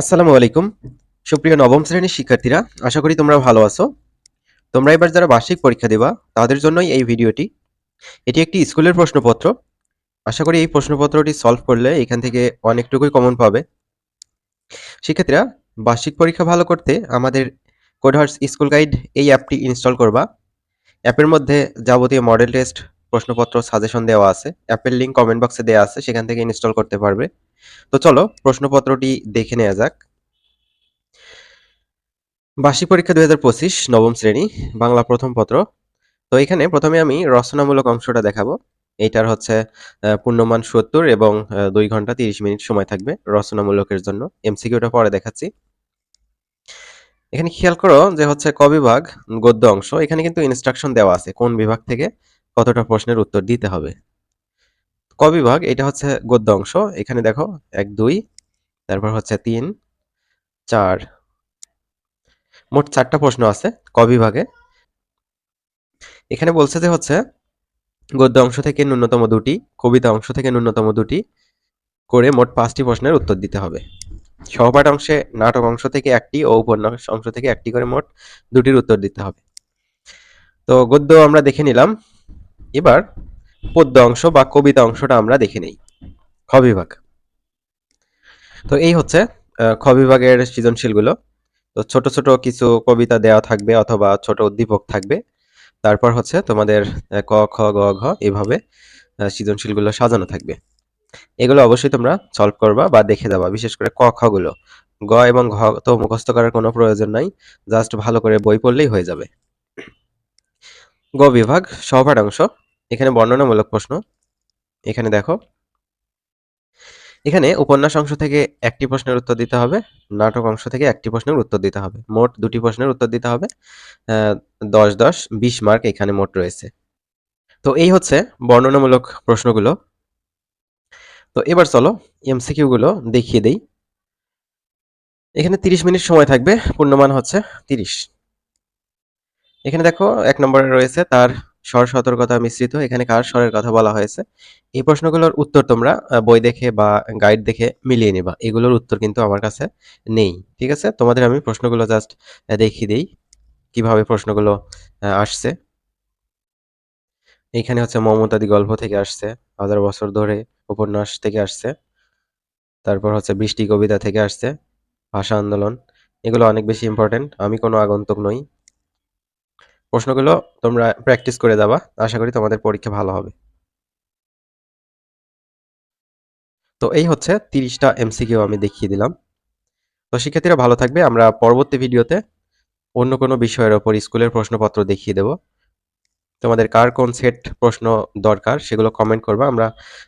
আসসালামু আলাইকুম। সুপ্রিয় নবম শ্রেণির শিক্ষার্থীরা, আশা করি তোমরা ভালো আছো। তোমরা এবার যারা বার্ষিক পরীক্ষা দেবা, তাদের জন্যই এই ভিডিওটি। এটি একটি স্কুলের প্রশ্নপত্র। আশা করি এই প্রশ্নপত্রটি সলভ করলে এখান থেকে অনেকটুকুই কমন পাবে। শিক্ষার্থীরা, বার্ষিক পরীক্ষা ভালো করতে আমাদের কোডহার্স স্কুল গাইড এই অ্যাপটি ইনস্টল করবা। অ্যাপের মধ্যে যাবতীয় মডেল টেস্ট প্রশ্নপত্র সাজেশন দেওয়া আছে। অ্যাপের লিঙ্ক কমেন্ট বক্সে দেওয়া আছে, সেখান থেকে ইনস্টল করতে পারবে। তো চলো প্রশ্নপত্রটি দেখে নেওয়া যাক। বার্ষিক পরীক্ষা দুই হাজার পঁচিশ, নবম শ্রেণি, বাংলা প্রথম পত্র। তো এখানে প্রথমে আমি রচনামূলক অংশটা দেখাবো। এইটার হচ্ছে পূর্ণমান সত্তর এবং দুই ঘণ্টা তিরিশ মিনিট সময় থাকবে রচনামূলকের জন্য। এমসিকিউটা পরে দেখাচ্ছি। এখানে খেয়াল করো যে হচ্ছে ক বিভাগ, গদ্য অংশ। এখানে কিন্তু ইনস্ট্রাকশন দেওয়া আছে কোন বিভাগ থেকে কতটা প্রশ্নের উত্তর দিতে হবে। ক বিভাগ, এটা হচ্ছে গদ্য অংশ। এখানে দেখো, এক, দুই, তারপর হচ্ছে তিন, চার। মোট চারটা প্রশ্ন আছে ক বিভাগে। এখানে বলছে যে হচ্ছে, গদ্য অংশ থেকে ন্যূনতম দুটি, কবিতা অংশ থেকে ন্যূনতম দুটি করে মোট পাঁচটি প্রশ্নের উত্তর দিতে হবে। সহপাঠ অংশে নাটক অংশ থেকে একটি ও উপন্যাস অংশ থেকে একটি করে মোট দুটির উত্তর দিতে হবে। তো গদ্য আমরা দেখে নিলাম। এবার পদ্য অংশ বা কবিতা অংশটা আমরা দেখে নেই। খ বিভাগ। তো এই হচ্ছে খ বিভাগের সৃজনশীলগুলো। তো ছোট ছোট কিছু কবিতা দেওয়া থাকবে অথবা ছোট উদ্দীপক থাকবে। তারপর হচ্ছে তোমাদের ক, খ, গ, ঘ এভাবে সৃজনশীলগুলো সাজানো থাকবে। এগুলো অবশ্যই তোমরা সলভ করবা বা দেখে যাবা, বিশেষ করে ক খ গুলো গ এবং ঘ তো মুখস্থ করার কোনো প্রয়োজন নাই জাস্ট ভালো করে বই পড়লেই হয়ে যাবে। গ বিভাগ, সহপাঠাংশ। এখানে বর্ণনামূলক প্রশ্ন। এখানে দেখো। এখানে উপন্যাস অংশ থেকে একটি প্রশ্নের উত্তর দিতে হবে, নাটক অংশ থেকে একটি প্রশ্নের উত্তর দিতে হবে। মোট দুটি প্রশ্নের উত্তর দিতে হবে। দশ দশ, বিশ মার্ক এখানে মোট রয়েছে। তো এই হচ্ছে বর্ণনামূলক প্রশ্নগুলো। তো এবার চলো এমসিকিউ গুলো দেখিয়ে দেই। এখানে তিরিশ মিনিট সময় থাকবে, পূর্ণমান হচ্ছে তিরিশ। এখানে দেখো, এক নম্বরে রয়েছে তার স্বর সতর্কতা মিশ্রিত, এখানে কার স্বরের কথা বলা হয়েছে? এই প্রশ্নগুলোর উত্তর তোমরা বই দেখে বা গাইড দেখে মিলিয়ে নিবা। এগুলোর উত্তর কিন্তু আমার কাছে নেই, ঠিক আছে? তোমাদের আমি প্রশ্নগুলো জাস্ট দেখিয়ে দিই কীভাবে প্রশ্নগুলো আসছে। এখানে হচ্ছে মমতাদি গল্প থেকে আসছে, হাজার বছর ধরে উপন্যাস থেকে আসছে। তারপর হচ্ছে বৃষ্টি কবিতা থেকে আসছে, ভাষা আন্দোলন। এগুলো অনেক বেশি ইম্পর্টেন্ট আমি কোনো আগন্তুক নই। প্রশ্নগুলো তোমরা প্র্যাকটিস করে যাবা। আশা করি তোমাদের পরীক্ষা ভালো হবে। তো এই হচ্ছে তিরিশটা এমসিকিউ আমি দেখিয়ে দিলাম। তো শিক্ষার্থীরা ভালো থাকবে। আমরা পরবর্তী ভিডিওতে অন্য কোনো বিষয়ের ওপর স্কুলের প্রশ্নপত্র দেখিয়ে দেব। তোমাদের কার কোন সেট প্রশ্ন দরকার সেগুলো কমেন্ট করবা। আমরা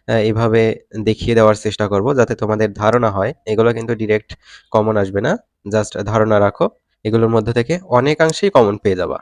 আহ, এইভাবে দেখিয়ে দেওয়ার চেষ্টা করব যাতে তোমাদের ধারণা হয়। এগুলো কিন্তু ডিরেক্ট কমন আসবে না। জাস্ট ধারণা রাখো। এগুলোর মধ্যে থেকে অনেকাংশেই কমন পেয়ে যাবা।